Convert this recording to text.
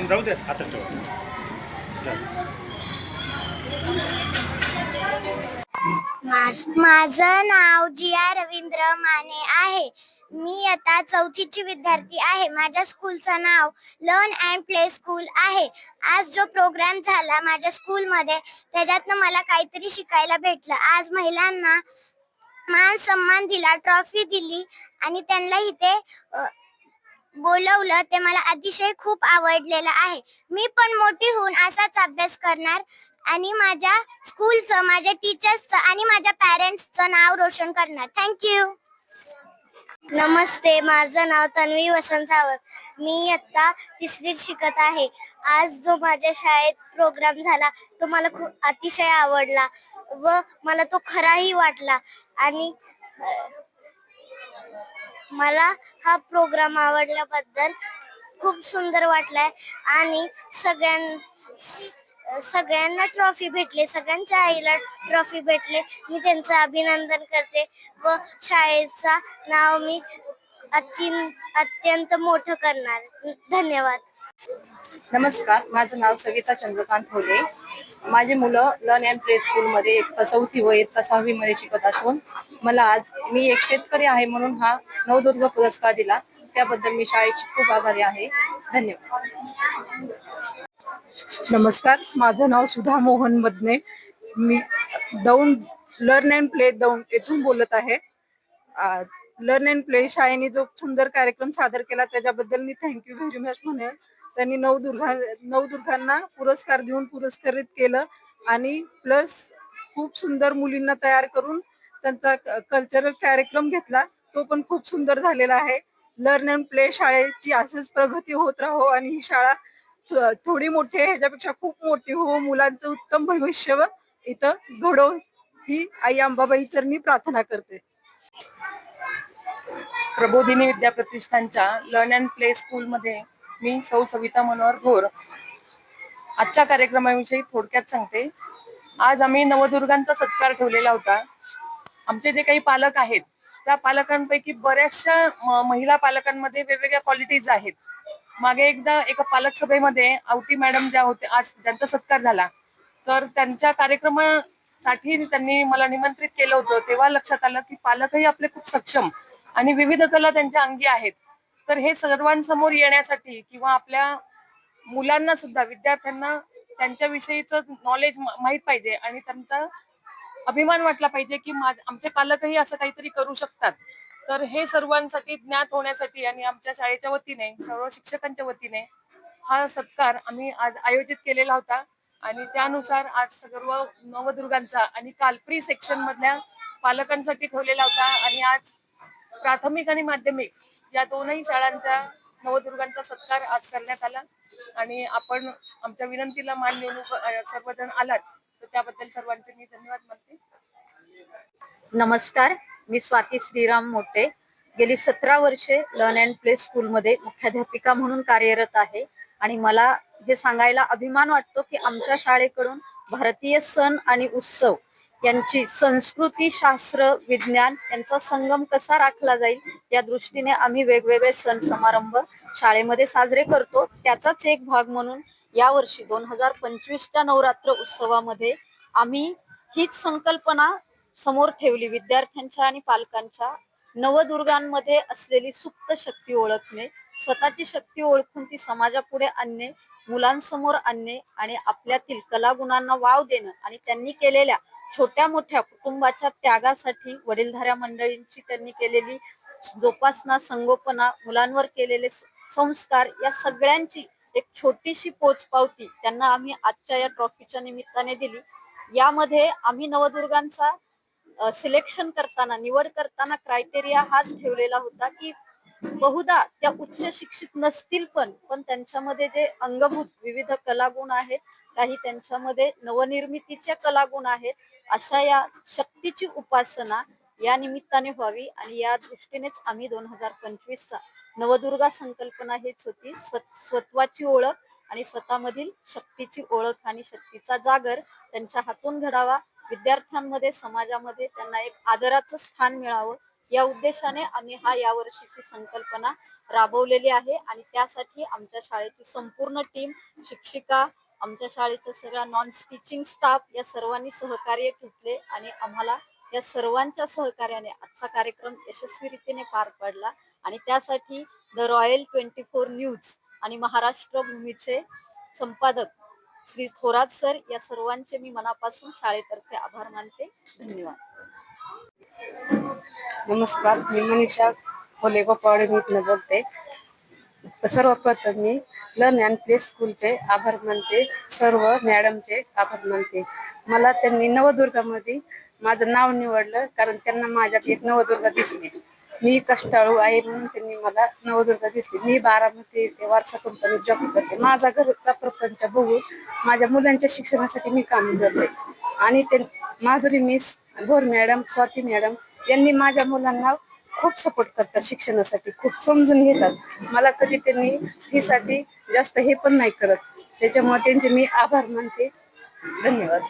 थांब जाऊ दे आता ठेव. माझं नाव जिया रवींद्र माने आहे. मी आता चौथीची विद्यार्थी आहे. माझ्या स्कूलचं नाव लर्न अँड प्ले स्कूल आहे. आज जो प्रोग्राम झाला माझ्या स्कूलमध्ये त्याच्यातनं मला काहीतरी शिकायला भेटलं. आज महिलांना मान सन्मान दिला ट्रॉफी दिली आणि त्यांना इथे बोलवलं ते मला अतिशय खूप आवडलेलं आहे. मी पण मोठी होऊन असाच अभ्यास करणार आणि माझ्या स्कूलचं माझ्या टीचर्सचं आणि माझ्या पॅरेंट्सचं नाव रोशन करणार. थँक्यू नमस्ते माझं नाव तन्वी वसंत सावंत. मी आत्ता तिसरीत शिकत आहे. आज जो माझ्या शाळेत प्रोग्राम झाला तो मला खूप अतिशय आवडला व मला तो खराही वाटला. आणि मला हा प्रोग्राम आवडल्याबद्दल खूप सुंदर वाटलाय. आणि सगळ्यां सगळ्यांना ट्रॉफी भेटली सगळ्यांच्या आईला ट्रॉफी भेटले. मी त्यांचं अभिनंदन करते व शाळेचा नाव मी अत्यंत अत्यंत मोठं करणार. धन्यवाद. नमस्कार माझं नाव सविता चंद्रकांत होले. माझी मुलं लर्न अँड प्ले स्कूलमध्ये इयत्ता चौथी व इयत्ता सहावी शिकत असून मला आज मी एक शेतकरी आहे म्हणून हा नवदुर्ग पुरस्कार दिला. त्याबद्दल मी शाळेची खूप आभारी आहे. धन्यवाद. नमस्कार माझं नाव सुधा मोहन मदने. मी Daund learn and play Daund येथून बोलत आहे. लर्न अँड प्ले शाळेने जो सुंदर कार्यक्रम सादर केला त्याच्याबद्दल मी थँक्यू व्हेरी मच म्हणेन त्यांनी नवदुर्गा नवदुर्गांना पुरस्कार देऊन पुरस्कारित केलं आणि प्लस खूप सुंदर मुलींना तयार करून त्यांचा कल्चरल कार्यक्रम घेतला. तो पण खूप सुंदर झालेला आहे. लर्न अँड प्ले शाळेची असंच प्रगती होत राहो आणि ही शाळा थोडी मोठी आहे. ह्याच्यापेक्षा खूप मोठी हो. मुलांचं उत्तम भविष्य इथं घडो ही आई अंबाबाई चरणी प्रार्थना करते. प्रबोधिनी विद्या प्रतिष्ठानच्या लर्न अँड प्ले स्कूलमध्ये मी सौ सविता मनोहर घोर. आजच्या कार्यक्रमाविषयी थोडक्यात सांगते. आज आम्ही नवदुर्गांचा सत्कार ठेवलेला होता. आमचे जे काही पालक आहेत त्या पालकांपैकी बऱ्याचशा महिला पालकांमध्ये वेगवेगळ्या क्वालिटीज आहेत. मागे एकदा एका पालक सभेमध्ये आवटी मॅडम ज्या होते आज ज्यांचा सत्कार झाला. तर त्यांच्या कार्यक्रमासाठी त्यांनी मला निमंत्रित केलं होतं. तेव्हा लक्षात आलं की पालकही आपले खूप सक्षम आणि विविध कला त्यांच्या अंगी आहेत. तर हे सर्वांसमोर येण्यासाठी किंवा आपल्या मुलांना सुद्धा विद्यार्थ्यांना त्यांच्याविषयीच नॉलेज माहीत पाहिजे आणि त्यांचा अभिमान वाटला पाहिजे की आमचे पालकही असं काहीतरी करू शकतात. तर हे सर्वांसाठी ज्ञात होण्यासाठी आणि आमच्या शाळेच्या वतीने सर्व शिक्षकांच्या वतीने हा सत्कार आम्ही आज आयोजित केलेला होता. आणि त्यानुसार आज सर्व नवदुर्गांचा आणि कालप्री सेक्शन मधल्या पालकांसाठी ठेवलेला होता. आणि आज प्राथमिक आणि माध्यमिक या दोनही शाळांचा नवदुर्गांचा सत्कार आज करण्यात आला. आणि आपण आमच्या विनंतीला मान देऊन सर्वजण आलात. तर त्याबद्दल सर्वांचे मी धन्यवाद मानते. नमस्कार. मी स्वाती श्रीराम मोठे. गेली सतरा वर्षे लर्न अँड प्ले स्कूलमध्ये मुख्याध्यापिका म्हणून कार्यरत आहे. आणि मला हे सांगायला अभिमान वाटतो की आमच्या शाळेकडून भारतीय सण आणि उत्सव यांची संस्कृती शास्त्र विज्ञान यांचा संगम कसा राखला जाईल या दृष्टीने आम्ही वेगवेगळे सण समारंभ शाळेमध्ये साजरे करतो. त्याचाच एक भाग म्हणून यावर्षी दोन हजार पंचवीसच्या नवरात्र उत्सवामध्ये आम्ही हीच संकल्पना समोर ठेवली. विद्यार्थ्यांच्या आणि पालकांच्या नवदुर्गांमध्ये असलेली सुप्त शक्ती ओळखणे स्वतःची शक्ती ओळखून ती समाजापुढे आणणे मुलांसमोर आणणे आणि आपल्यातील कलागुणांना वाव देणं आणि त्यांनी केलेल्या छोट्या मोठ्या कुटुंबाच्या त्यागासाठी वडीलधाऱ्या मंडळींची त्यांनी केलेली जोपासना संगोपना मुलांवर केलेले संस्कार या सगळ्यांची एक छोटीशी पोचपावती त्यांना आम्ही आजच्या या ट्रॉफीच्या निमित्ताने दिली. यामध्ये आम्ही नवदुर्गांचा सिलेक्शन करताना निवड करताना क्रायटेरिया हाच ठेवलेला होता की बहुधा त्या उच्च शिक्षित नसतील पण पण त्यांच्यामध्ये जे अंगभूत विविध कलागुण आहेत काही त्यांच्यामध्ये नवनिर्मितीचे कलागुण आहेत अशा या शक्तीची उपासना या निमित्ताने व्हावी आणि या दृष्टीनेच आम्ही दोन हजार पंचवीसचा नवदुर्गा संकल्पना हीच होती. स्व स्वत्वाची ओळख आणि स्वतःमधील शक्तीची ओळख आणि शक्तीचा जागर त्यांच्या हातून घडावा. विद्यार्थ्यांमध्ये समाजामध्ये त्यांना एक आदराचं स्थान मिळावं. या उद्देशाने आम्ही हा यावर्षीची संकल्पना राबवलेली आहे आणि त्यासाठी आमच्या शाळेची संपूर्ण टीम शिक्षिका आमच्या शाळेच्या सगळ्या नॉन स्टिचिंग स्टाफ या सर्वांनी सहकार्य घेतले आणि आम्हाला या सर्वांच्या सहकार्याने आजचा कार्यक्रम यशस्वीरीतीने पार पडला. आणि त्यासाठी the royal twenty four news आणि महाराष्ट्र भूमीचे संपादक श्री थोरात सर या सर्वांचे मी मनापासून शाळेतर्फे आभार मानते. धन्यवाद. नमस्कार मी मनीषा खोले गोपावडे इथनं बोलते. सर्वप्रथम मी लर्न अँड प्ले स्कूलचे आभार मानते सर्व मॅडमचे आभार मानते. मला त्यांनी नवदुर्गामध्ये माझं नाव निवडलं कारण त्यांना माझ्यात एक नवदुर्गा दिसली. मी कष्टाळू आहे म्हणून त्यांनी मला नवदुर्गा दिसली. मी बारामती येथे वारसा कंपनीत जॉब करते. माझा घरचा प्रपंच बघून माझ्या मुलांच्या शिक्षणासाठी मी काम करते. आणि ते Madhuri miss Bhor madam Swati madam यांनी माझ्या मुलांना खूप सपोर्ट करतात शिक्षणासाठी खूप समजून घेतात. मला कधी त्यांनी फीसाठी जास्त हे पण नाही करत. त्याच्यामुळे त्यांचे मी आभार मानते. धन्यवाद.